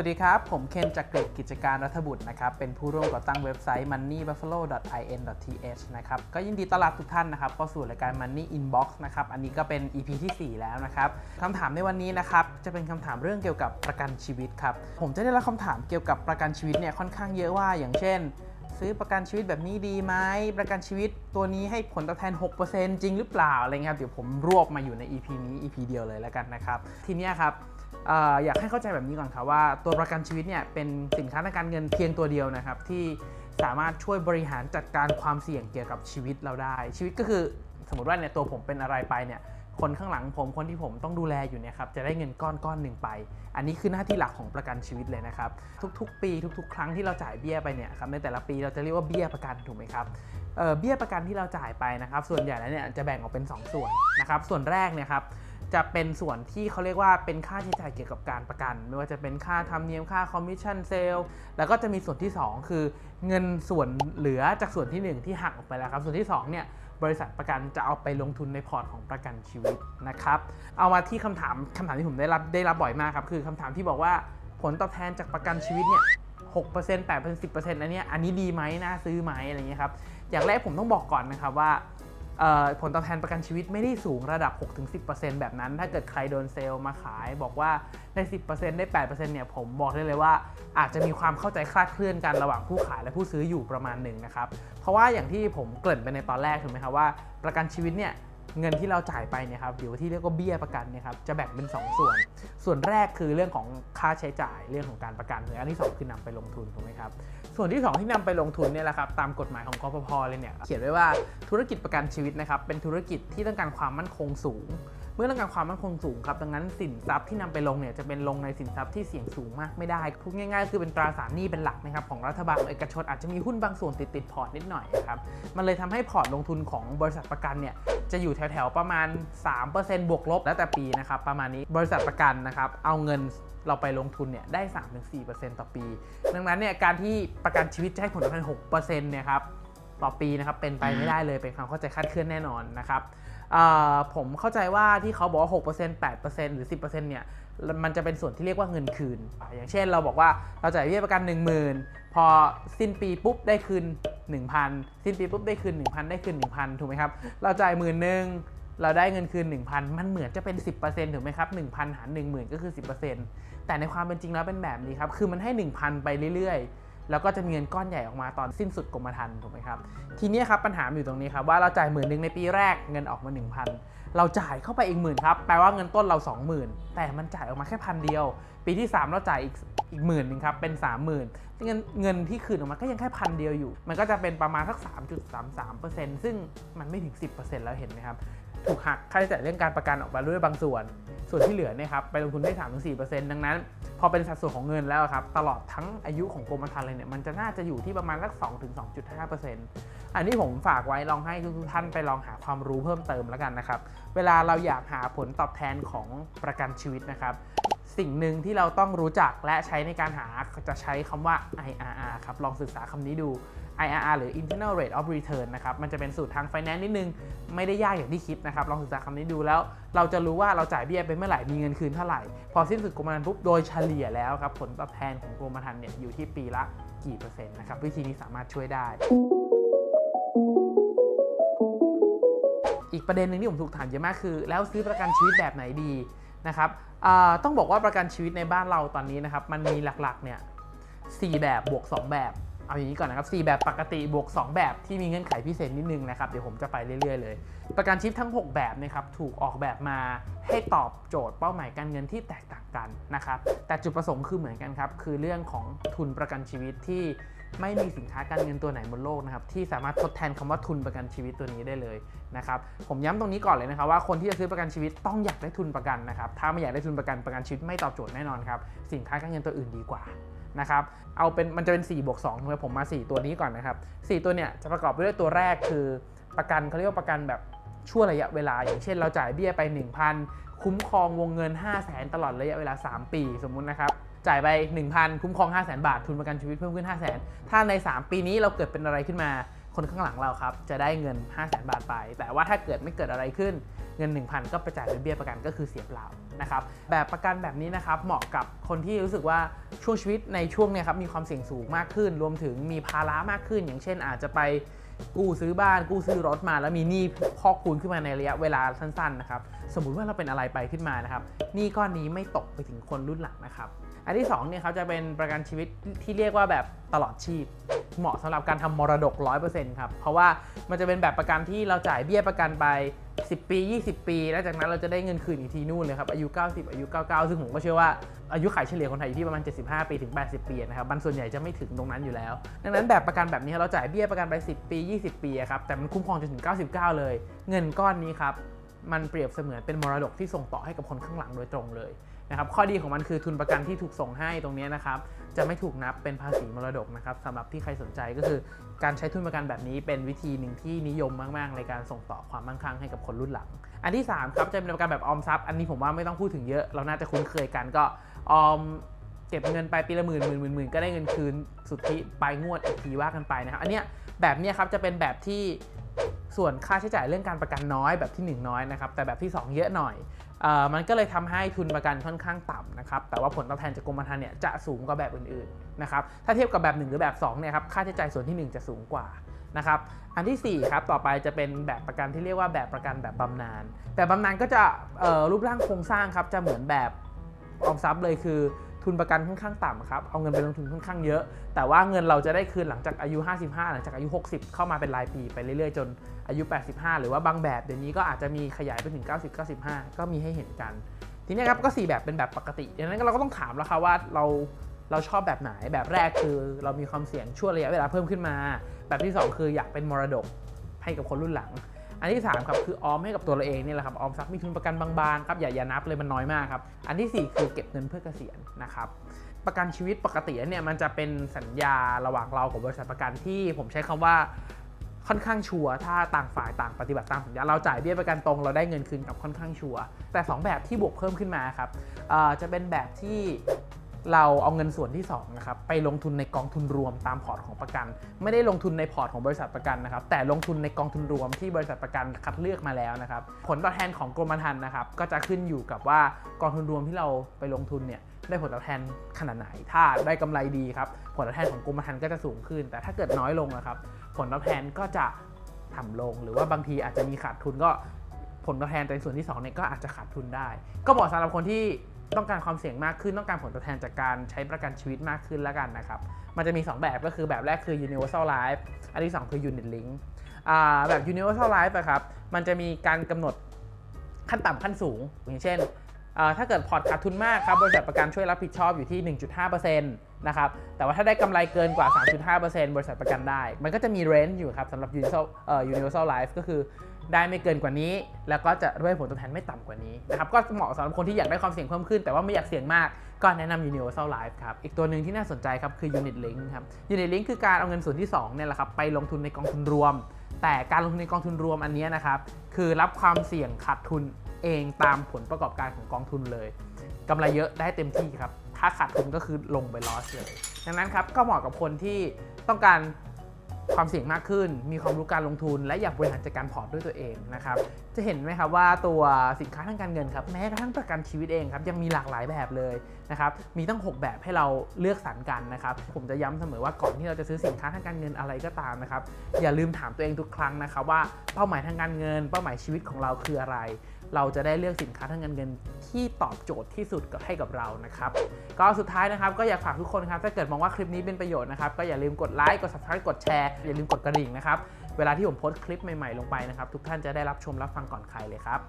วัสดีครับ ผมเคนจากกริดกิจการรัฐบุตรนะครับ เป็นผู้ร่วมก่อตั้งเว็บไซต์ moneybuffalo.in.th นะครับ ก็ยินดีต้อนรับทุกท่านนะครับเข้าสู่รายการ Money Inbox นะครับ อันนี้ก็เป็น EP ที่ 4 แล้วนะครับคำถามในวันนี้นะครับ จะเป็นคำถามเรื่องเกี่ยวกับประกันชีวิตครับ ผมจะได้รับคำถามเกี่ยวกับประกันชีวิตเนี่ยค่อนข้างเยอะว่า อย่างเช่น ซื้อประกันชีวิตแบบนี้ดีไหมประกันชีวิตตัวนี้ให้ผลตอบแทน 6%จริงหรือเปล่าอะไรเงี้ยครับเดี๋ยวผมรวบมาอยู่ใน EP นี้ EP เดียวเลยแล้วกันนะครับทีนี้ครับ อยากให้เข้าใจแบบนี้ก่อนครับว่าตัวประกันชีวิตเนี่ยเป็นสินค้าทางการเงินเพียงตัวเดียวนะครับ ที่สามารถช่วยบริหารจัดการความเสี่ยงเกี่ยวกับชีวิตเราได้ ชีวิตก็คือสมมติว่าเนี่ยตัวผมเป็นอะไรไปเนี่ยคนข้างหลังผมคนที่ผมต้องดูแลอยู่เนี่ยครับจะได้เงินก้อนก้อนหนึ่งไป อันนี้คือหน้าที่หลักของประกันชีวิตเลยนะครับทุกๆ ปีทุก ๆ ครั้งที่เราจ่ายเบี้ยไปเนี่ยครับในแต่ละปีเราจะเรียกว่าเบี้ยประกันถูกไหมครับเเบี้ยประกันที่เราจ่ายไปนะครับส่วนใหญ่แล้วเนี่ยจะแบ่งออกเป็น 2 ส่วนนะครับส่วนแรกเนี่ยครับ จะเป็นส่วนที่เขาเรียกว่าเป็นค่าใช้จ่ายเกี่ยวกับการประกัน ไม่ว่าจะเป็นค่าธรรมเนียมค่าคอมมิชชั่นเซลแล้วก็จะมีส่วนที่ 2 คือเงินส่วนเหลือจากส่วนทีหนึ่1 ที่หักออกไปแล้วครับ ส่วนที่2เนี่ยบริษัทประกันจะเอาไปลงทุนในพอร์ตของประกันชีวิตนะครับเอามาที่คำถามคำถามที่ผมได้รับได้รับบ่อยมากครับคือคำถามที่บอกว่าผลตอบแทนจากประกันชีวิตเนี่ย6% 8% 10%อันเนี้อันนี้ดีไหมน่าซื้อไหมอะไรเงี้ยครับอย่างแรกผมต้องบอกก่อนนะครับว่า ผลตอบแทนประกันชีวิตไม่ได้สูงระดับ 6-10%แบบนั้น ถ้าเกิดใครโดนเซลล์มาขายบอกว่าได้ 10%ได้ 8%เนี่ยผมบอกได้เลยว่า อาจจะมีความเข้าใจคลาดเคลื่อนกันระหว่างผู้ขายและผู้ซื้ออยู่ประมาณหนึ่งนะครับ เพราะว่าอย่างที่ผมเกริ่นไปในตอนแรกถูกไหมครับว่าประกันชีวิตเนี่ย เงินที่เราจ่ายไปเนี่ยครับหรือว่ที่เรียกว่าเบี้ยประกันเนี่ยครับจะแบ่งเป็น 2 ส่วน ส่วนแรกคือเรื่องของค่าใช้จ่ายเรื่องของการประกันเลยอันที่ 2 คือนำไปลงทุนถูกไหมครับส่วนที่ 2 ที่นำไปลงทุนเนี่ยแหละครับตามกฎหมายของกพพเลยเนี่ยเขียนไว้ว่าธุรกิจประกันชีวิตนะครับเป็นธุรกิจที่ต้องการความมั่นคงสูง เมื่อต้องการความมั่นคงสูงครับดังนั้นสินทรัพย์ที่นำไปลงเนี่ยจะเป็นลงในสินทรัพย์ที่เสี่ยงสูงมากไม่ได้พูดง่ายๆ คือเป็นตราสารหนี้เป็นหลักนะครับของรัฐบาลเอกชนอาจจะมีหุ้นบางส่วนติดติดพอร์ตนิดหน่อยนะครับมันเลยทำให้พอร์ตลงทุนของบริษัทประกันเนี่ยจะอยู่แถวๆประมาณ 3%บวกลบแล้วแต่ปีนะครับประมาณนี้บริษัทประกันนะครับเอาเงินเราไปลงทุนเนี่ยได้ 3-4%ต่อปี ดังนั้นเนี่ยการที่ประกันชีวิตจะให้ผลตอบแทน6%เนี่ยครับต่อปีนะครับเป็นไปไม่ได้เลยเป็นความเข้าใจคาดเคลื่อนแน่นอนนะครับ ผมเข้าใจว่าที่เขาบอกว่า 6% 8%หรือ 10%เนี่ยมันจะเป็นส่วนที่เรียกว่าเงินคืน อย่างเช่นเราบอกว่าเราจ่ายเบี้ยประกัน 10,000 พอสิ้นปีปุ๊บได้คืน 1,000 สิ้นปีปุ๊บได้คืน 1,000 ได้คืน 1,000 ถูกไหมครับ เราจ่ายหมื่นหนึ่งเราได้เงินคืน 1,000 มันเหมือนจะเป็น 10%ถูกไหมครับ 1,000 หาร 10,000 ก็คือ 10%แต่ในความเป็นจริงแล้วเป็นแบบนี้ครับ คือมันให้ 1,000 ไปเรื่อยๆ แล้วก็จะมีเงินก้อนใหญ่ออกมาตอนสิ้นสุดกรมธรรม์ถูกไหมครับ ทีนี้ครับปัญหาอยู่ตรงนี้ครับว่าเราจ่ายหมื่นหนึ่งในปีแรกเงินออกมา 1,000 เราจ่ายเข้าไปอีกหมื่นครับแปลว่าเงินต้นเรา 20,000 แต่มันจ่ายออกมาแค่พันเดียว ปีที่ 3 เราจ่ายอีกอีกหมื่นหนึ่งครับเป็น 30,000เงินเงินที่คืนออกมาก็ยังแค่พันเดียวอยู่ มันก็จะเป็นประมาณสัก 3.33%ซึ่งมันไม่ถึง 10%แล้วเห็นไหมครับถูกหักค่าใช้จ่ายเรื่องการประกันออกมาด้วยบางส่วน ส่วนที่เหลือเนี่ยครับไปลงทุนได้3-4%ดังนั้น พอเป็นสัดส่วนของเงินแล้วครับ ตลอดทั้งอายุของกรมธรรม์เลยเนี่ยมันจะน่าจะอยู่ที่ประมาณสัก2-2.5%อันนี้ผมฝากไว้ลองให้ทุกท่านไปลองหาความรู้เพิ่มเติมแล้วกันนะครับ เวลาเราอยากหาผลตอบแทนของประกันชีวิตนะครับ สิ่งหนึ่งที่เราต้องรู้จักและใช้ในการหาจะใช้คำว่า IRR ครับลองศึกษาคำนี้ดู IRR หรือ Internal Rate of Return นะครับ มันจะเป็นสูตรทาง Finance นิดนึง ไม่ได้ยากอย่างที่คิดนะครับ ลองศึกษาคำนี้ดูแล้ว เราจะรู้ว่าเราจ่ายเบี้ยไปเมื่อไหร่ มีเงินคืนเท่าไหร่ พอสิ้นสุดกรมธรรม์ปุ๊บ โดยเฉลี่ยแล้วครับ ผลตอบแทนของกรมธรรม์เนี่ยอยู่ที่ปีละกี่เปอร์เซ็นต์นะครับ วิธีนี้สามารถช่วยได้อีกประเด็นหนึ่งที่ผมถูกถามเยอะมากคือ แล้วซื้อประกันชีวิตแบบไหนดีนะครับต้องบอกว่าประกันชีวิตในบ้านเราตอนนี้นะครับมันมีหลักๆเนี่ยสแบบบวก 2 แบบ เอาอย่างนี้ก่อนนะครับ 4 แบบปกติบวก 2 แบบที่มีเงื่อนไขพิเศษนิดนึงนะครับ เดี๋ยวผมจะไปเรื่อยๆเลย ประกันชีวิตทั้ง 6 แบบนะครับถูกออกแบบมาให้ตอบโจทย์เป้าหมายการเงินที่แตกต่างกันนะครับ แต่จุดประสงค์คือเหมือนกันครับ คือเรื่องของทุนประกันชีวิตที่ไม่มีสินค้าการเงินตัวไหนบนโลกนะครับที่สามารถทดแทนคำว่าทุนประกันชีวิตตัวนี้ได้เลยนะครับผมย้ำตรงนี้ก่อนเลยนะครับว่าคนที่จะซื้อประกันชีวิตต้องอยากได้ทุนประกันนะครับถ้าไม่อยากได้ทุนประกันประกันชีวิตไม่ตอบโจทย์แน่นอนครับสินค้าการเงินตัวอื่นดีกว่า นะครับ เอาเป็นมันจะเป็น4บวก2ถูกไหมผมมา 4 ตัวนี้ก่อนนะครับ 4 ตัวเนี่ยจะประกอบไปด้วยตัวแรกคือประกันเขาเรียกว่าประกันแบบชั่วระยะเวลา อย่างเช่นเราจ่ายเบี้ยไป 1,000 คุ้มครองวงเงิน 5 0 0แสนตลอดระยะเวลา 3 ปีสมมุตินะครับจ่ายไป 1,000 คุ้มครอง 5 0 0แสนบาท ทุนประกันชีวิตเพิ่มขึ้น 5 0 0แสนถ้าใน 3 ปีนี้เราเกิดเป็นอะไรขึ้นมา คนข้างหลังเราครับจะได้เงิน 5 0 0แสนบาทไป แต่ว่าถ้าเกิดไม่เกิดอะไรขึ้น เงิน 1,000 ก็ไปจ่ายเป็นเบี้ยประกันก็คือเสียเปล่านะครับแบบประกันแบบนี้นะครับเหมาะกับคนที่รู้สึกว่าช่วงชีวิตในช่วงเนี้ยครับมีความเสี่ยงสูงมากขึ้น รวมถึงมีภาระมากขึ้น อย่างเช่นอาจจะไปกู้ซื้อบ้านกู้ซื้อรถมาแล้วมีหนี้พอกคูณขึ้นมาในระยะเวลาสั้นๆนะครับสมมุติว่าเราเป็นอะไรไปขึ้นมานะครับหนี้ก้อนนี้ไม่ตกไปถึงคนรุ่นหลังนะครับอันที่2เนี่ยเขาจะเป็นประกันชีวิตที่เรียกว่าแบบตลอดชีพ เหมาะสำหรับการทำมรดก 100%ครับ เพราะว่ามันจะเป็นแบบประกันที่เราจ่ายเบี้ยประกันไป 10 ปี 20 ปี แล้วจากนั้นเราจะได้เงินคืนอีกทีนู่นเลยครับ อายุ 90 อายุ 99 ซึ่งผมก็เชื่อว่าอายุขัยเฉลี่ยคนไทยอยู่ที่ประมาณ 75 ปีถึง 80 ปีนะครับมันส่วนใหญ่จะไม่ถึงตรงนั้นอยู่แล้ว ดังนั้นแบบประกันแบบนี้เราจ่ายเบี้ยประกันไป 10 ปี 20 ปีครับ แต่มันคุ้มครองจนถึง 99 เลย เงินก้อนนี้ครับ มันเปรียบเสมือนเป็นมรดกที่ส่งต่อให้กับคนข้างหลังโดยตรงเลยนะครับ ข้อดีของมันคือทุนประกันที่ถูกส่งให้ตรงนี้นะครับ จะไม่ถูกนับเป็นภาษีมรดกนะครับสำหรับที่ใครสนใจก็คือการใช้ทุนประกันแบบนี้เป็นวิธีหนึ่งที่นิยมมากๆ ในการส่งต่อความมั่งคั่งให้กับคนรุ่นหลัง อันที่ 3 ครับจะเป็นประกันแบบออมทรัพย์ อันนี้ผมว่าไม่ต้องพูดถึงเยอะ เราน่าจะคุ้นเคยกันก็ออมเก็บเงินไปปีละหมื่นหมื่นหมื่นหมื่นก็ได้เงินคืนสุทธิปลายงวดอีกทีว่ากันไปนะครับ อันเนี้ยแบบเนี้ยครับจะเป็นแบบที่ส่วนค่าใช้จ่ายเรื่องการประกันน้อยแบบที่ 1 น้อยนะครับแต่แบบที่ 2 เยอะหน่อย มันก็เลยทำให้ทุนประกันค่อนข้างต่ำนะครับ แต่ว่าผลตอบแทนจากกรมธรรม์เนี่ยจะสูงกว่าแบบอื่นๆนะครับ ถ้าเทียบกับแบบ 1 หรือแบบ2เนี่ยครับ ค่าใช้จ่ายส่วนที่ 1 จะสูงกว่านะครับ อันที่4ครับ ต่อไปจะเป็นแบบประกันที่เรียกว่าแบบประกันแบบบำนาญ แบบบำนาญก็จะรูปร่างโครงสร้างครับ จะเหมือนแบบออมทรัพย์เลยคือ ทุนประกันค่อนข้างต่ำครับ เอาเงินไปลงทุนค่อนข้างเยอะ แต่ว่าเงินเราจะได้คืนหลังจากอายุ 55 หลังจากอายุ 60 เข้ามาเป็นรายปีไปเรื่อยๆ จนอายุ 85 หรือว่าบางแบบเดี๋ยวนี้ก็อาจจะมีขยายไปถึง 90 95 ก็มีให้เห็นกัน ทีนี้ครับก็ 4 แบบเป็นแบบปกติดังนั้นเราก็ต้องถามแล้วครับว่าเราเราชอบแบบไหนแบบแรกคือเรามีความเสี่ยงช่วงระยะเวลาเพิ่มขึ้นมา แบบที่ 2 คืออยากเป็นมรดกให้กับคนรุ่นหลัง อันที่3ครับคือออมให้กับตัวเราเองนี่แหละครับออมทรัพย์มีทุนประกันบางๆครับอย่าอย่านับเลยมันน้อยมากครับอันที่ 4 คือเก็บเงินเพื่อเกษียณนะครับประกันชีวิตปกติเนี่ยมันจะเป็นสัญญาระหว่างเรากับบริษัทประกันที่ผมใช้คำว่าค่อนข้างชัวร์ถ้าต่างฝ่ายต่างปฏิบัติตามสัญญาเราจ่ายเบี้ยประกันตรงเราได้เงินคืนกับค่อนข้างชัวร์แต่ 2 แบบที่บวกเพิ่มขึ้นมาครับจะเป็นแบบที่ เราเอาเงินส่วนที่2นะครับไปลงทุนในกองทุนรวมตามพอร์ตของประกัน ไม่ได้ลงทุนในพอร์ตของบริษัทประกันนะครับแต่ลงทุนในกองทุนรวมที่บริษัทประกันคัดเลือกมาแล้วนะครับผลตอบแทนของกรมธรรม์นะครับก็จะขึ้นอยู่กับว่ากองทุนรวมที่เราไปลงทุนเนี่ยได้ผลตอบแทนขนาดไหน ถ้าได้กำไรดีครับผลตอบแทนของกรมธรรม์ก็จะสูงขึ้น แต่ถ้าเกิดน้อยลงนะครับผลตอบแทนก็จะต่ำลง หรือว่าบางทีอาจจะมีขาดทุนก็ผลตอบแทนในส่วนที่2เนี่ยก็อาจจะขาดทุนได้ ก็เหมาะสำหรับคนที่ ต้องการความเสี่ยงมากขึ้นต้องการผลตอบแทนจากการใช้ประกันชีวิตมากขึ้นแล้วกันนะครับ มันจะมี 2 แบบก็คือแบบแรกคือ universal life อันที่ 2 คือ unit link อแบบ universal life อะครับมันจะมีการกำหนดขั้นต่ำขั้นสูง อย่างเช่นถ้าเกิดพอร์ตขาดทุนมากครับบริษัทประกันช่วยรับผิดชอบอยู่ที่ 1.5% นะครับแต่ว่าถ้าได้กำไรเกินกว่า 3.5%บริษัทประกันได้ มันก็จะมีเรนจ์อยู่ครับสำหรับ universal เอ่อ universal life ก็คือได้ไม่เกินกว่านี้ แล้วก็จะด้วยผลตอบแทนไม่ต่ำกว่านี้นะครับก็เหมาะสำหรับคนที่อยากได้ความเสี่ยงเพิ่มขึ้น แต่ว่าไม่อยากเสี่ยงมากก็แนะนำ universal life ครับ อีกตัวหนึ่งที่น่าสนใจครับคือ unit link ครับ unit link คือการเอาเงินส่วนที่2เนี่ยแหละครับไปลงทุนในกองทุนรวม แต่การลงทุนในกองทุนรวมอันนี้นะครับคือรับความเสี่ยงขาดทุน เองตามผลประกอบการของกองทุนเลยกำไรเยอะได้เต็มที่ครับ ถ้าขาดทุนก็คือลงไปลอสเลย ดังนั้นครับก็เหมาะกับคนที่ต้องการความเสี่ยงมากขึ้น มีความรู้การลงทุน และอยากบริหารจัดการพอร์ตด้วยตัวเองนะครับ จะเห็นไหมครับว่าตัวสินค้าทางการเงินครับแม้กระทั่งประกันชีวิตเองครับยังมีหลากหลายแบบเลยนะครับ มีตั้ง 6 แบบให้เราเลือกสรรกันนะครับ ผมจะย้ำเสมอว่าก่อนที่เราจะซื้อสินค้าทางการเงินอะไรก็ตามนะครับ อย่าลืมถามตัวเองทุกครั้งนะครับว่าเป้าหมายทางการเงิน เป้าหมายชีวิตของเราคืออะไร เราจะได้เลือกสินค้าทางการเงินที่ตอบโจทย์ที่สุดกับให้กับเรานะครับก็สุดท้ายนะครับก็อยากฝากทุกคนครับถ้าเกิดมองว่าคลิปนี้เป็นประโยชน์นะครับก็อย่าลืมกดไลค์กด subscribe กดแชร์อย่าลืมกดกระดิ่งนะครับเวลาที่ผมโพสต์คลิปใหม่ๆลงไปนะครับทุกท่านจะได้รับชมรับฟังก่อนใครเลยครับ